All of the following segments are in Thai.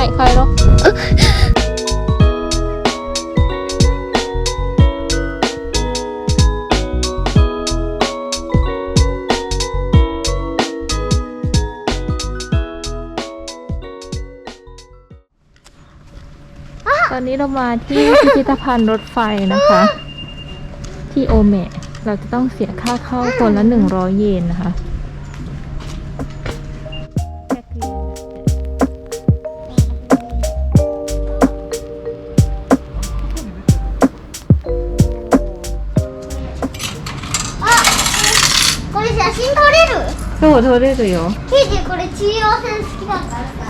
ชี้หน้าชี้หน้าใครเนาะตอนนี้เรามาที่พิพิธภัณฑ์รถไฟนะคะ ที่โอเมะเราจะต้องเสียค่าเข้าคนละหนึ่งร้อยเยนนะคะ るそう、取れるよ。ケイジこれ中央線好きだからさ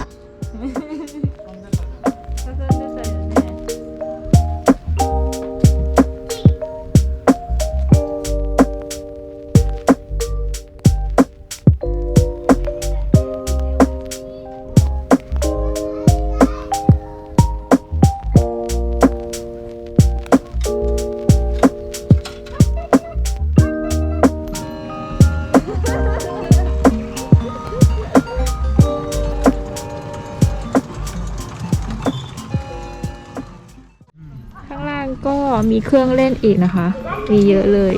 มีเครื่องเล่นอีกนะคะ มีเยอะเลย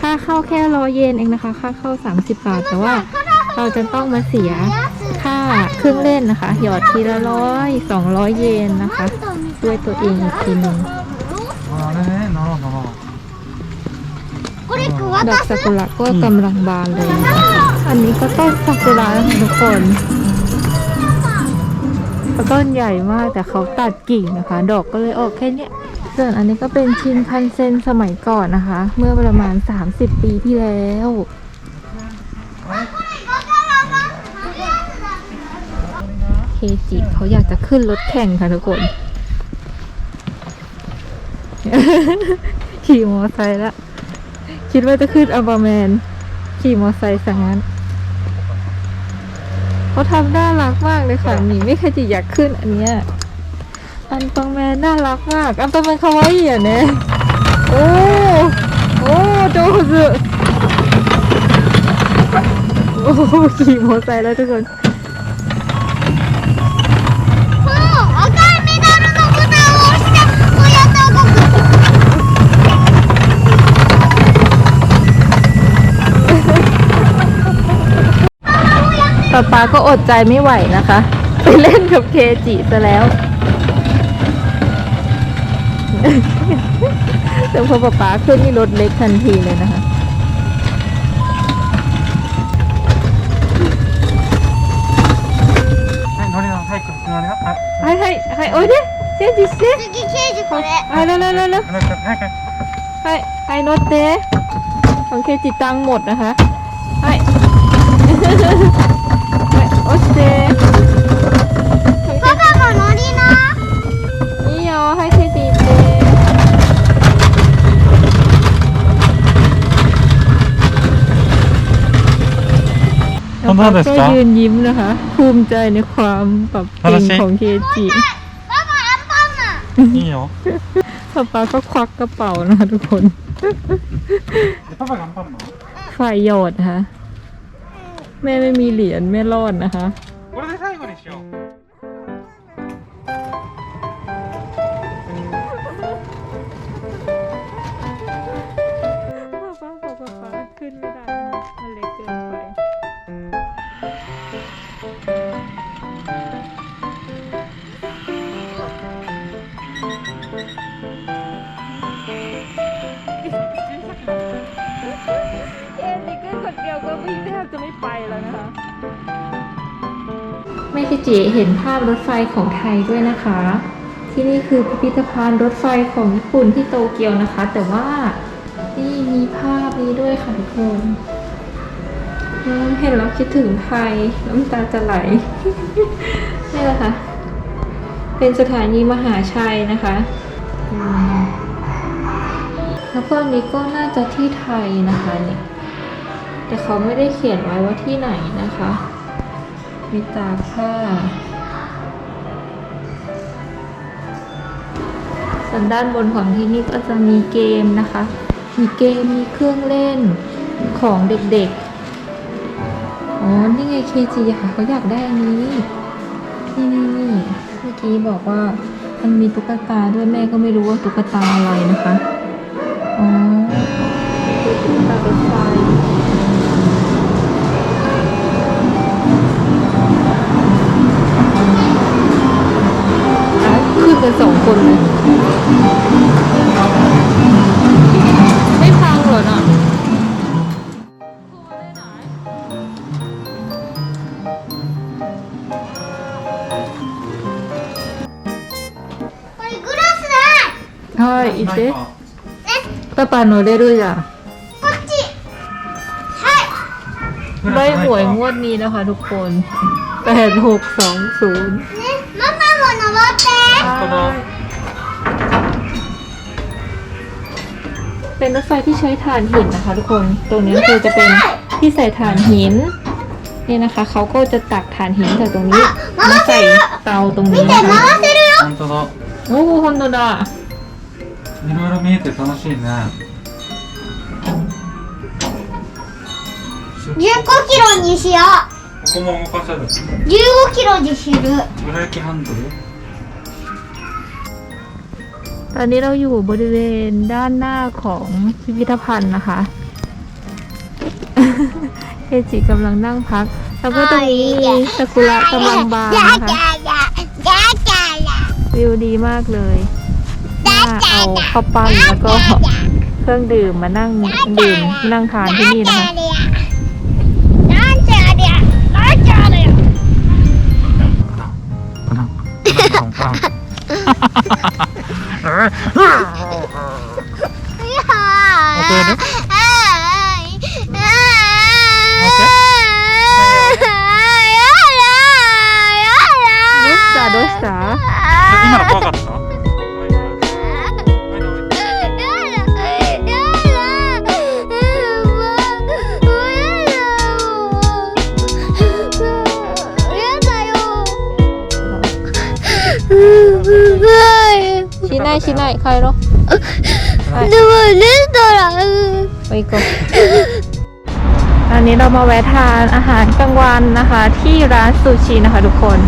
ค่าเข้าแค่ร้อยเยนเองนะคะ ค่าเข้า 30 บาท แต่ว่าเราจะต้องมาเสียค่าเครื่องเล่นนะคะ หยอดทีละร้อยสองร้อยเยนนะคะ ด้วยตัวเองอีกทีนึงดอกซากุระก็กำลังบานเลย อันนี้ก็ต้นซากุระนะะทุกคนต้นใหญ่มากแต่เขาตัดกิ่งนะคะ ดอกก็เลยออกแค่เนี้ย ส่วนอันนี้ก็เป็นชินคันเซนสมัยก่อนนะคะ เมื่อประมาณ 30 ปีที่แล้วเคจิเขาอยากจะขึ้นรถแข่งค่ะทุกคน ขี่มอไซค์ละคิดว่าจะขึ้นอัลบาแมน ขี่มอไซค์สังงั้นเขาทำน่ารักมากเลยค่ะหมีไม่เคยจะอยากขึ้นอันเนี้ย อันตองแมนน่ารักมาก อันตองแมนคาวาอิอะเนี่ยโอ้โอ้โจูสิโอ้ขี่มอเตอร์ไซค์แล้วทุกคนป๊าป๊าก็อดใจไม่ไหวนะคะ ไปเล่นกับเคจิซะแล้ว แต่พอป๊าป๊าขึ้นนี่รถเล็กทันทีเลยนะคะ はい乗りなはい乗りなはいはいはいはいおいでチェンジして次ケイジこれはいเร็วเร็วเร็วเร็ว 乗りなはいはいはいはい乗ってของเคจิตังค์หมดนะคะはいはい押して 本当です ก็ か ยืนยิ้มนะคะ ภูมิใจในความแบบเก่งของเคจิ パパアンパンマンいいよ ป๊าป๊าก็ควักกระเป๋านะคะทุกคน パパ頑張るの ฝ่ายหยอดนะคะ แม่ไม่มีเหรียญแม่รอดนะคะ これで最後にしよう ไม่คิจิเห็นภาพรถไฟของไทยด้วยนะคะ ที่นี่คือพิพิธภัณฑ์รถไฟของญี่ปุ่นที่โตเกียวนะคะ แต่ว่านี่มีภาพนี้ด้วยค่ะทุกคนเห็นแล้วคิดถึงไทยน้ำตาจะไหลนี่แหละค่ะ เป็นสถานีมหาชัยนะคะแล้วพวกนี้ก็น่าจะที่ไทยนะคะเนี่ย แต่เขาไม่ได้เขียนไว้ว่าที่ไหนนะคะ มีตากผ้า ส่วนด้านบนของที่นี่ก็จะมีเกมนะคะ มีเกม มีเครื่องเล่นของเด็กๆอ้อ๋อ นี่ไงเคจีค่ะเขาอยากได้อันนี้ นี่นี่นี่เมื่อกี้บอกว่ามันมีตุ๊กตาด้วยแม่ก็ไม่รู้ว่าตุ๊กตาอะไรนะคะ อ๋อ い、行って。なんかパパ乗れるじゃん。こっちはใบหวยงวดนี้นะคะ ทุกคนแปดหกสองศูนย์ いねママも登って本当だ เป็นรถไฟที่ใช้ถ่านหินนะคะ ทุกคน ตรงนี้คือจะเป็นที่ใส่ถ่านหิน นี่นะคะ เขาก็จะตักถ่านหินจากตรงนี้ มาใส่เตาตรงนี้ 見て นะคะ 回せるよ本当だ โอ้โหฮอนโดดา いろいろ見えて楽しいね15キロにしよここも動かせるう15キロにするブレーキハンドル ตอนนี้เราอยู่บริเวณด้านหน้าของพิพิธภัณฑ์นะคะ เฮจิกำลังนั่งพัก แล้วก็ตรงนี้มีซากุระกำลังบานนะคะ じゃじゃじゃじゃじゃ วิวดีมากเลย ว่าเอาข้าวปั้นแล้วก็เครื่องดื่มมานั่งดื่มนั่งทานที่นี่นะคะ ของเปา ないしない帰ろうはいでもレストランไปก่อนอันนี้เรามาแวะทานอาหารกลางวันนะคะ ที่ร้านซูชินะคะทุกคน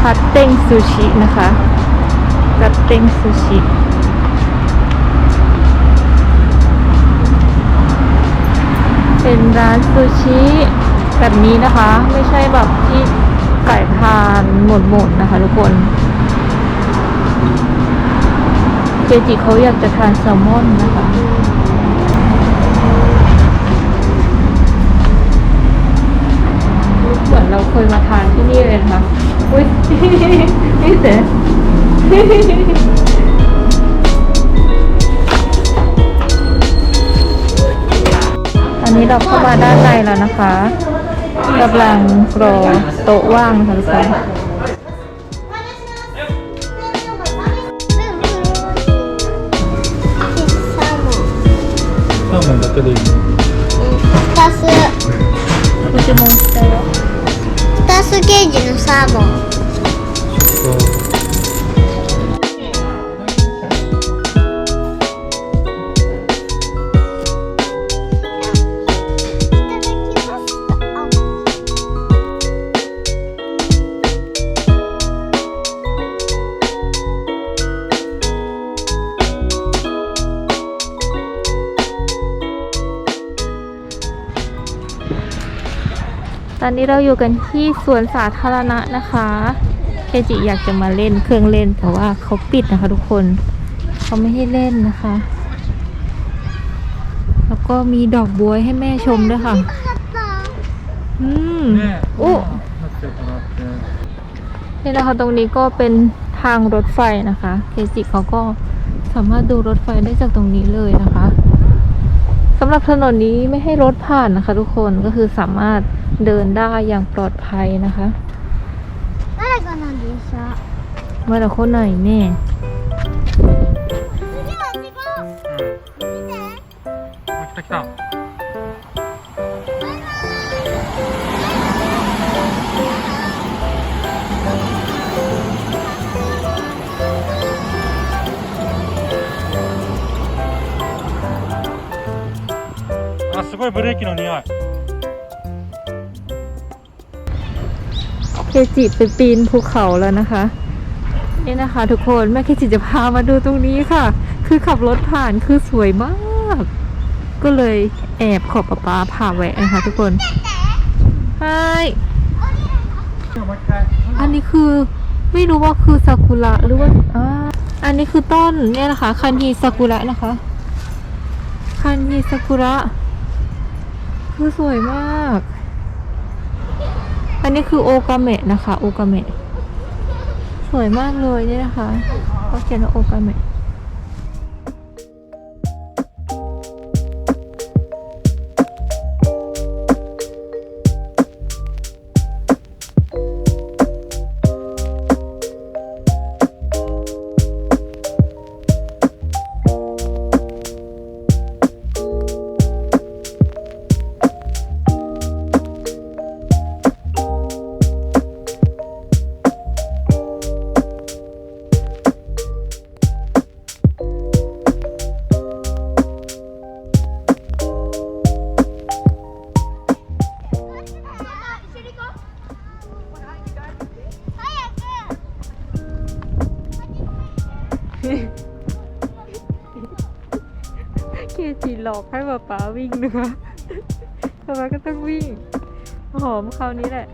พัตเต็งซูชินะคะพัตเต็งซูชิเป็นร้านซูชิแบบนี้นะคะ ไม่ใช่แบบที่ใส่ทานหมดๆนะคะทุกคน เจจิเขาอยากจะทานแซลมอนนะคะเหมือนเราเคยมาทานที่นี่เลยนะคะอุ้ยนี่เสร็จอันนี้เราเข้ามาด้านในแล้วนะคะกำลังรอโต๊ะว่างนะคะทุกคน ーモンだけでいいの2つご注文したよ2つケージのサーモン อนนี้เราอยู่กันที่สวนสาธารณะนะคะ เคจิอยากจะมาเล่นเครื่องเล่นแต่ว่าเขาปิดนะคะทุกคนเขาไม่ให้เล่นนะคะ แล้วก็มีดอกบัวให้แม่ชมด้วยค่ะ อืมโอ้นี่นะคะตรงนี้ก็เป็นทางรถไฟนะคะ เคจิเขาก็สามารถดูรถไฟได้จากตรงนี้เลยนะคะสำหรับถนนนี้ไม่ให้รถผ่านนะคะ ทุกคนก็คือสามารถ เดินได้อย่างปลอดภัยนะคะ 誰かなんでしょ เมื่อเราคนไหนแน่ 次は違う見てあ来た来たあすごいブレーキの匂い เคจิไปปีนภูเขาแล้วนะคะ นี่นะคะ ทุกคนแม่เคจิจะพามาดูตรงนี้ค่ะ คือขับรถผ่านคือสวยมาก ก็เลยแอบขอบป้าป้าพาแวะนะคะ ทุกคนใช่อันนี้คือไม่รู้ว่าคือซากุระหรือว่าอ่าอันนี้คือต้นเนี่ยนะคะ คันฮีซากุระนะคะ คันฮีซากุระคือสวยมาก อันนี้คือโอกาเมะนะคะ โอกาเมะสวยมากเลยเนี่ยนะคะเขาเขียนว่าโอกาเมะ ให้ป๊าป๊าวิ่งนะคะป๊าป๊าก็ต้องวิ่ง หอมคราวนี้แหละ